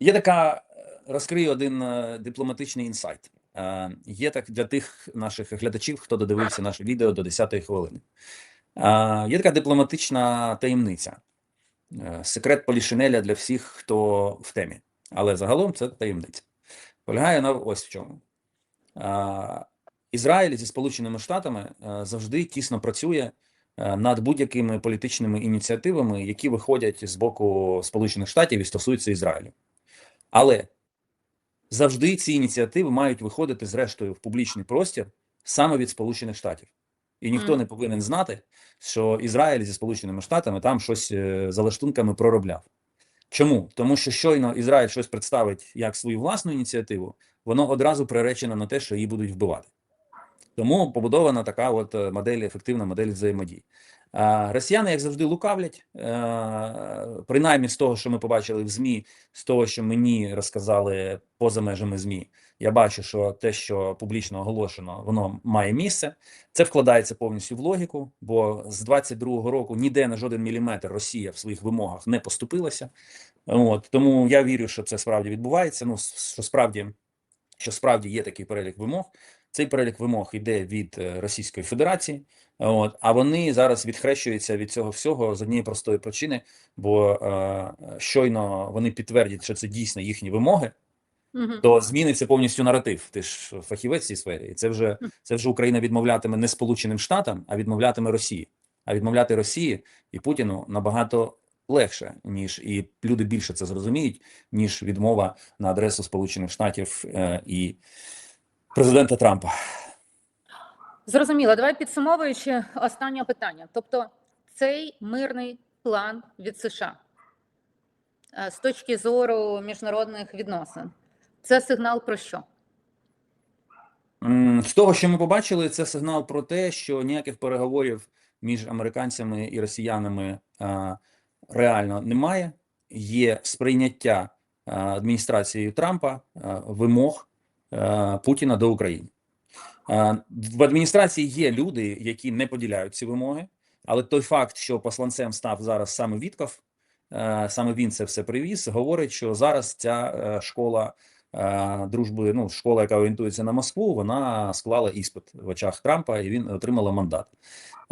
Є така, е, розкрию один е, дипломатичний інсайт. Е, Є так для тих наших глядачів, хто додивився наше відео до 10-ї хвилини. Є така дипломатична таємниця. Секрет Полішинеля для всіх, хто в темі. Але загалом це таємниця. Полягає на ось в чому. Ізраїль зі Сполученими Штатами завжди тісно працює над будь-якими політичними ініціативами, які виходять з боку Сполучених Штатів і стосуються Ізраїлю. Але завжди ці ініціативи мають виходити зрештою в публічний простір саме від Сполучених Штатів. І ніхто mm. не повинен знати, що Ізраїль зі Сполученими Штатами там щось е, за лаштунками проробляв. Чому? Тому що щойно Ізраїль щось представить як свою власну ініціативу, воно одразу приречено на те, що її будуть вбивати. Тому побудована така от е, модель, ефективна модель взаємодії. Росіяни, як завжди, лукавлять. Е, Принаймні, з того, що ми побачили в ЗМІ, з того, що мені розказали поза межами ЗМІ, я бачу, що те, що публічно оголошено, воно має місце. Це вкладається повністю в логіку, бо з 22-го року ніде на жоден міліметр Росія в своїх вимогах не поступилася. От тому я вірю, що це справді відбувається. Ну що справді, що справді є такий перелік вимог. Цей перелік вимог йде від е, Російської Федерації, от а вони зараз відхрещуються від цього всього з однієї простої причини, бо е, щойно вони підтвердять, що це дійсно їхні вимоги, то зміниться повністю наратив. Ти ж фахівець в цій сфері, і це вже це вже Україна відмовлятиме не Сполученим Штатам, а відмовлятиме Росії. А відмовляти Росії і Путіну набагато легше, ніж і люди більше це зрозуміють, ніж відмова на адресу Сполучених Штатів е, і президента Трампа. Зрозуміло. Давай підсумовуючи останнє питання. Тобто, цей мирний план від США е, з точки зору міжнародних відносин, це сигнал про що? З того, що ми побачили, це сигнал про те, що ніяких переговорів між американцями і росіянами е, реально немає. Є сприйняття е, адміністрацією Трампа вимог Путіна до України. Е, В адміністрації є люди, які не поділяють ці вимоги, але той факт, що посланцем став зараз саме Вітков, е, саме він це все привіз, говорить, що зараз ця е, школа е, дружби, ну школа, яка орієнтується на Москву, вона склала іспит в очах Трампа і він отримала мандат.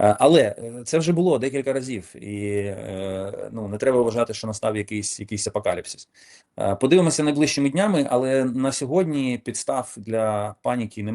Е, Але е, це вже було декілька разів, і е, ну не треба вважати, що настав якийсь якийсь апокаліпсис. Е, Подивимося найближчими днями, але на сьогодні підстав для паніки немає.